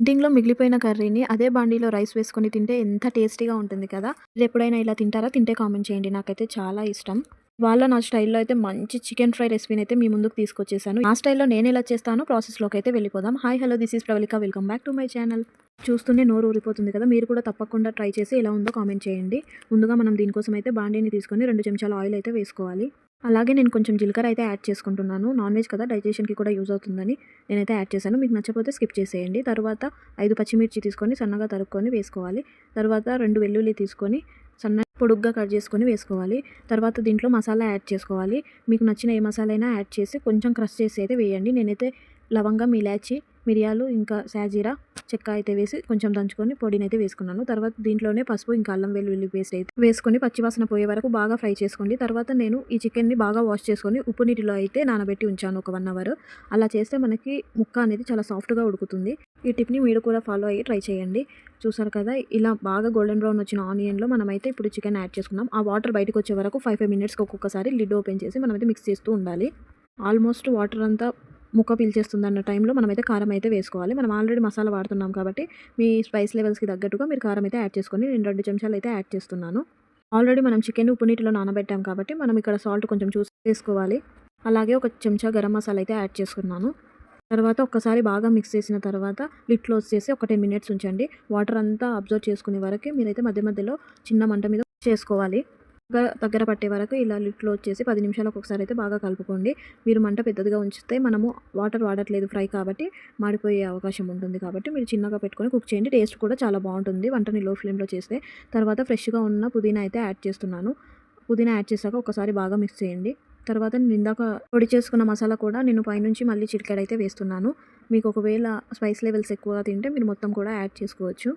డింగ్లో మిగిలిపోయిన కర్రీని అదే బాండీలో రైస్ వేసుకొని తింటే ఎంత టేస్టీగా ఉంటుంది కదా? మీరు ఎప్పుడైనా ఇలా తింటారా? తింటే కామెంట్ చేయండి. నాకైతే చాలా ఇష్టం. వాళ్ళ నా స్టైల్లో అయితే మంచి చికెన్ ఫ్రై రెసిపీని అయితే మీ ముందుకు తీసుకొచ్చేసాను. నా స్టైల్లో నేను ఎలా చేస్తాను ప్రాసెస్లోకి అయితే వెళ్ళిపోదాం. Hi hello this is Pravalika. Welcome back to my channel. చూస్తూనే నోరు ఊరిపోతుంది కదా? మీరు కూడా తప్పకుండా ట్రై చేసి ఎలా ఉందో కామెంట్ చేయండి. ముందుగా మనం దీనికోసం అయితే బాండీని తీసుకొని రెండు చెంచాల ఆయిల్ అయితే వేసుకోవాలి. అలాగే నేను కొంచెం జీలకర్ర అయితే యాడ్ చేసుకుంటున్నాను. నాన్ వెజ్ కదా డైజెషన్కి కూడా యూజ్ అవుతుందని నేనైతే యాడ్ చేశాను. మీకు నచ్చకపోతే స్కిప్ చేసేయండి. తర్వాత ఐదు పచ్చిమిర్చి తీసుకొని సన్నగా తరుక్కొని వేసుకోవాలి. తర్వాత రెండు వెల్లుల్లి తీసుకొని సన్న పొడుగ్గా కట్ చేసుకొని వేసుకోవాలి. తర్వాత దీంట్లో మసాలా యాడ్ చేసుకోవాలి. మీకు నచ్చిన ఏ మసాలా అయినా యాడ్ చేసి కొంచెం క్రష్ చేసి అయితే వేయండి. నేనైతే లవంగం ఇలాచి మిరియాలు ఇంకా సాజీరా చెక్క అయితే వేసి కొంచెం దంచుకొని పొడిని అయితే వేసుకున్నాను. తర్వాత దీంట్లోనే పసుపు ఇంకా అల్లం వెల్లుల్లి పేస్ట్ అయితే వేసుకొని పచ్చివాసన పోయే వరకు బాగా ఫ్రై చేసుకోండి. తర్వాత నేను ఈ చికెన్ని బాగా వాష్ చేసుకొని ఉప్పు నీటిలో అయితే నానబెట్టి ఉంచాను ఒక వన్ అవర్ అలా చేస్తే మనకి ముక్క అనేది చాలా సాఫ్ట్గా ఉడుకుతుంది. ఈ టిప్ని మీరు కూడా ఫాలో అయ్యి ట్రై చేయండి. చూసారు కదా ఇలా బాగా గోల్డెన్ బ్రౌన్ వచ్చిన ఆనియన్లో మనమైతే ఇప్పుడు చికెన్ యాడ్ చేసుకున్నాం. ఆ వాటర్ బయటకు వచ్చే వరకు ఫైవ్ ఫైవ్ మినిట్స్కి ఒక్కొక్కసారి లిడ్ ఓపెన్ చేసి మనమైతే మిక్స్ చేస్తూ ఉండాలి. ఆల్మోస్ట్ వాటర్ అంతా ముక్క పీల్చేస్తుంది అన్న టైంలో మనమైతే కారం అయితే వేసుకోవాలి. మనం ఆల్రెడీ మసాలా వాడుతున్నాం కాబట్టి మీ స్పైస్ లెవెల్స్కి తగ్గట్టుగా మీరు కారం అయితే యాడ్ చేసుకొని నేను రెండు చెంచాలు అయితే యాడ్ చేస్తున్నాను. ఆల్రెడీ మనం చికెన్ ఉప్పు నీటిలో నానబెట్టాం కాబట్టి మనం ఇక్కడ సాల్ట్ కొంచెం చూసి వేసుకోవాలి. అలాగే ఒక చెంచా గరం మసాలా అయితే యాడ్ చేసుకున్నాను. తర్వాత ఒక్కసారి బాగా మిక్స్ చేసిన తర్వాత లిడ్ క్లోజ్ చేసి ఒక టెన్ మినిట్స్ ఉంచండి. వాటర్ అంతా అబ్జర్వ్ చేసుకునే వరకు మీరైతే మధ్య మధ్యలో చిన్న మంట మీద చేసుకోవాలి. దగ్గర పట్టే వరకు ఇలా లిడ్ క్లోజ్ చేసి పది నిమిషాలకు ఒకసారి అయితే బాగా కలుపుకోండి. మీరు మంట పెద్దదిగా ఉంచితే మనము వాటర్ వాడట్లేదు ఫ్రై కాబట్టి మాడిపోయే అవకాశం ఉంటుంది కాబట్టి మీరు చిన్నగా పెట్టుకొని కుక్ చేయండి. టేస్ట్ కూడా చాలా బాగుంటుంది. వంటని లో ఫ్లేమ్లో చేస్తే తర్వాత ఫ్రెష్గా ఉన్న పుదీనా అయితే యాడ్ చేస్తున్నాను. పుదీనా యాడ్ చేశాక ఒకసారి బాగా మిక్స్ చేయండి. తర్వాత నేను ఇందాక పొడి చేసుకున్న మసాలా కూడా నేను పైనుంచి మళ్ళీ చిటికెడైతే వేస్తున్నాను. మీకు ఒకవేళ స్పైస్ లెవెల్స్ ఎక్కువగా తింటే మీరు మొత్తం కూడా యాడ్ చేసుకోవచ్చు.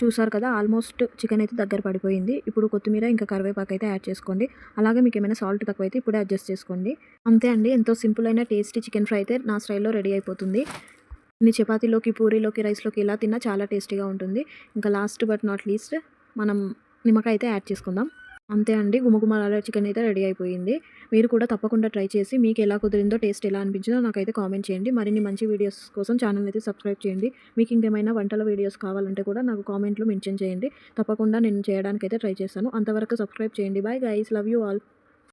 చూసారు కదా ఆల్మోస్ట్ చికెన్ అయితే దగ్గర పడిపోయింది. ఇప్పుడు కొత్తిమీర ఇంకా కరివేపాకు అయితే యాడ్ చేసుకోండి. అలాగే మీకు ఏమైనా సాల్ట్ తక్కువ అయితే ఇప్పుడే అడ్జస్ట్ చేసుకోండి. అంతే అండి ఎంతో సింపుల్ అయిన టేస్టీ చికెన్ ఫ్రై అయితే నా స్టైల్లో రెడీ అయిపోతుంది. ఇన్ని చపాతీలోకి పూరీలోకి రైస్లోకి ఇలా తిన్నా చాలా టేస్టీగా ఉంటుంది. ఇంకా లాస్ట్ బట్ నాట్ లీస్ట్ మనం నిమ్మకాయ అయితే యాడ్ చేసుకుందాం. అంతే అండి. గుమగుమలాడే చికెన్ అయితే రెడీ అయిపోయింది. మీరు కూడా తప్పకుండా ట్రై చేసి మీకు ఎలా కుదిరిందో టేస్ట్ ఎలా అనిపించిందో నాకైతే కామెంట్ చేయండి. మరిన్ని మంచి వీడియోస్ కోసం ఛానల్ అయితే సబ్స్క్రైబ్ చేయండి. మీకు ఇంకేమైనా వంటల వీడియోస్ కావాలంటే కూడా నాకు కామెంట్లో మెన్షన్ చేయండి. తప్పకుండా నేను చేయడానికైతే ట్రై చేస్తాను. అంతవరకు సబ్స్క్రైబ్ చేయండి. Bye guys. Love you all.